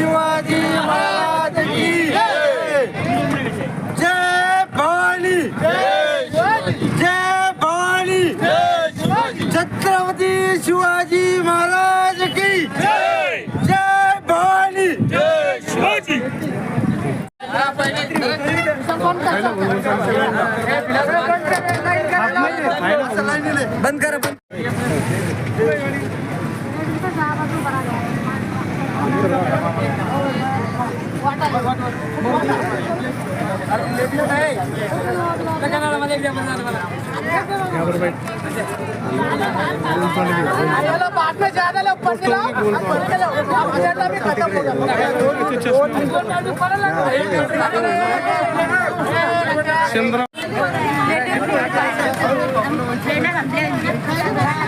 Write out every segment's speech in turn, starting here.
शिवाजी महाराज की जय। भवानी। जय भवानी। छत्रपती शिवाजी महाराज की जय भवानी। बंद करा बंद बाद में ज्यादा लोग पढ़ लो पढ़ लो अजेंडा भी खत्म हो आज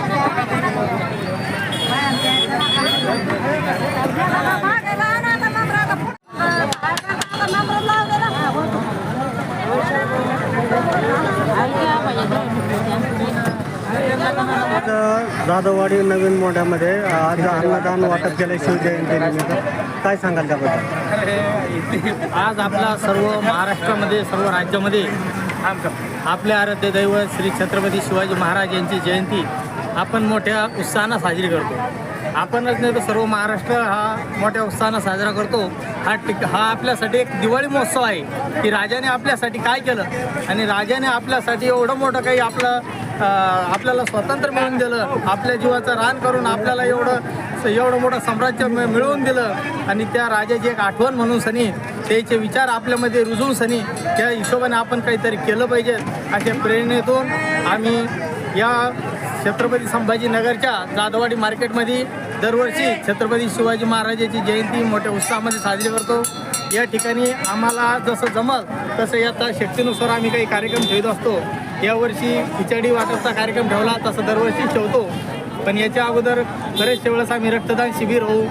जाधववाडी नवीन मोढ्यामध्ये आज अन्नदान वाटप केलं शिवजयंतीनिमित्त काय सांगाल त्याबद्दल? आज आपला सर्व महाराष्ट्रामध्ये सर्व राज्यामध्ये आपले आराध्य दैवत श्री छत्रपती शिवाजी महाराज यांची जयंती आपण मोठ्या उत्साहानं साजरी करतो. आपणच नाही तर सर्व महाराष्ट्र हा मोठ्या उत्साहानं साजरा करतो. हा टिक हा आपल्यासाठी एक दिवाळी महोत्सव आहे. की राजाने आपल्यासाठी काय केलं? आणि राजाने आपल्यासाठी एवढं मोठं काही आपलं आपल्याला स्वातंत्र्य मिळवून दिलं. आपल्या जीवाचं रान करून आपल्याला एवढं एवढं मोठं साम्राज्य मिळवून दिलं. आणि त्या राजाची एक आठवण म्हणून सनी त्याचे विचार आपल्यामध्ये रुजवून सनी त्या हिशोबाने आपण काहीतरी केलं पाहिजे अशा प्रेरणेतून आम्ही या छत्रपती संभाजीनगरच्या जाधववाडी मार्केटमध्ये दरवर्षी छत्रपती शिवाजी महाराजाची जयंती मोठ्या उत्साहामध्ये साजरी करतो. या ठिकाणी आम्हाला जसं जमल तसं याचा शक्तीनुसार आम्ही काही कार्यक्रम ठेवत असतो. यावर्षी खिचडी वाटपचा कार्यक्रम ठेवला तसं दरवर्षी ठेवतो. पण याच्या अगोदर बरेचशे वेळेस आम्ही रक्तदान शिबिर होऊ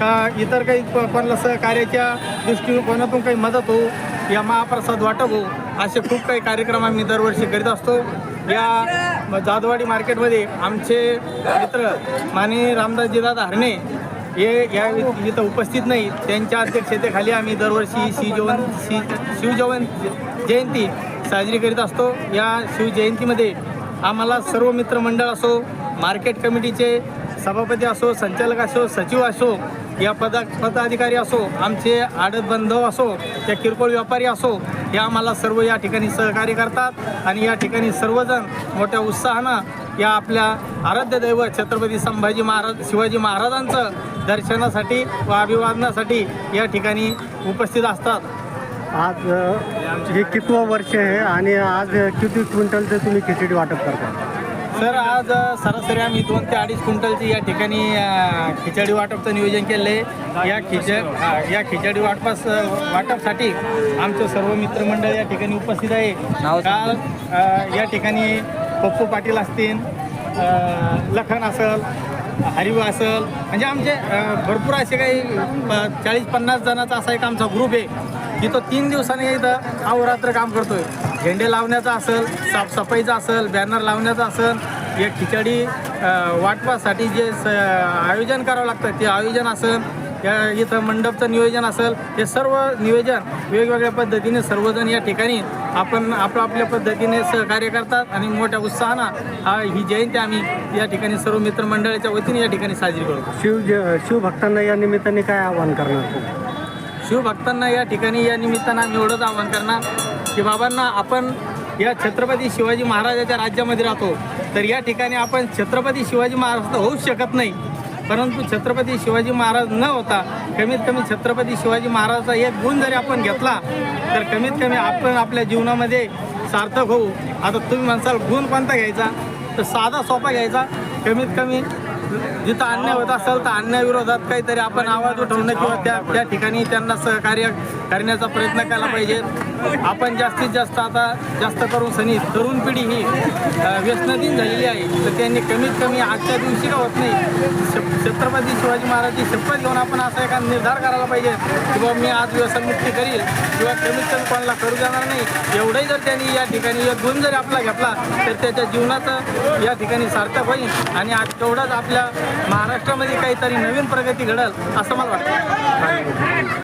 का इतर काही कोणाला सहकार्याच्या दृष्टीकोनातून काही मदत होऊ या महाप्रसाद वाटप होऊ. असे खूप काही कार्यक्रम आम्ही दरवर्षी करीत असतो. या जादवाडी मार्केटमध्ये आमचे मित्र माने रामदासजी दादा हरणे हे या इथं उपस्थित नाही त्यांच्या अध्यक्षतेखाली आम्ही दरवर्षी शिवजवन शि शिवजवन जयंती साजरी करीत असतो. या शिवजयंतीमध्ये आम्हाला सर्व मित्रमंडळ असो मार्केट कमिटीचे सभापती असो संचालक असो सचिव असो या पदा पदाधिकारी असो आमचे आडत बांधव असो त्या किरकोळ व्यापारी असो हे आम्हाला सर्व या ठिकाणी सहकार्य करतात. आणि या ठिकाणी सर्वजण मोठ्या उत्साहानं या आपल्या आराध्य दैवत छत्रपती संभाजी महाराज शिवाजी महाराजांचं दर्शनासाठी व अभिवादनासाठी या ठिकाणी उपस्थित असतात. आज हे कितवं वर्ष आहे आणि आज किती क्विंटलचं तुम्ही खिचडी वाटप करता? सर आज सरासरी आम्ही दोन ते अडीच क्विंटलची या ठिकाणी खिचडी वाटपचं नियोजन केलं आहे या खिच या खिचडी वाटपास वाटपसाठी आमचं सर्व मित्रमंडळ या ठिकाणी उपस्थित आहे. काल या ठिकाणी पप्पू पाटील असतील लखन असल हरिव असल म्हणजे आमचे भरपूर असे काही चाळीस पन्नास जणांचा असा एक आमचा ग्रुप आहे. की तो तीन दिवसांनी इथं अहोरात्र काम करतोय. झेंडे लावण्याचा असेल साफसफाईचा असेल बॅनर लावण्याचा असेल या खिचडी वाटपासाठी जे स आयोजन करावं लागतं ते आयोजन असेल या इथं मंडपचं नियोजन असेल हे सर्व नियोजन वेगवेगळ्या पद्धतीने सर्वजण या ठिकाणी आपण आपल्या आपल्या पद्धतीने सहकार्य करतात आणि मोठ्या उत्साहानं हा ही जयंती आम्ही या ठिकाणी सर्व मित्रमंडळाच्या वतीने या ठिकाणी साजरी करतो शिव शिवभक्तांना या निमित्ताने काय आवाहन करणार? शिवभक्तांना या ठिकाणी या निमित्तानं आम्ही एवढंच आवाहन करणार की बाबांना आपण या छत्रपती शिवाजी महाराजाच्या राज्यामध्ये राहतो तर या ठिकाणी आपण छत्रपती शिवाजी महाराज तर होऊच शकत नाही. परंतु छत्रपती शिवाजी महाराज न होता कमीत कमी छत्रपती शिवाजी महाराजाचा एक गुण जरी आपण घेतला तर कमीत कमी आपण आपल्या जीवनामध्ये सार्थक होऊ. आता तुम्ही म्हणसाल गुण कोणता घ्यायचा? तर साधा सोपा घ्यायचा. कमीत कमी जिथं अन्याय होत असेल तर अन्यायाविरोधात काहीतरी आपण आवाज उठवणं किंवा त्या त्या ठिकाणी त्यांना सहकार्य करण्याचा प्रयत्न केला पाहिजे. आपण जास्तीत जास्त आता जास्त करून सनी तरुण पिढी ही व्यसनाधीन झालेली आहे. तर त्यांनी कमीत कमी आजच्या दिवशी का होत नाही छत्रपती शिवाजी महाराजची शपथ घेऊन आपण असा एका निर्धार करायला पाहिजे की बाबा मी आज व्यसनमुक्ती करील किंवा कमीत कमी कोणाला करू देणार नाही. एवढंही जर त्यांनी या ठिकाणी एक गुण जरी आपला घेतला तर त्याच्या जीवनाचं या ठिकाणी सार्थक होईल. आणि आज तेवढाच आपल्या महाराष्ट्रामध्ये काहीतरी नवीन प्रगती घडल असं मला वाटतं.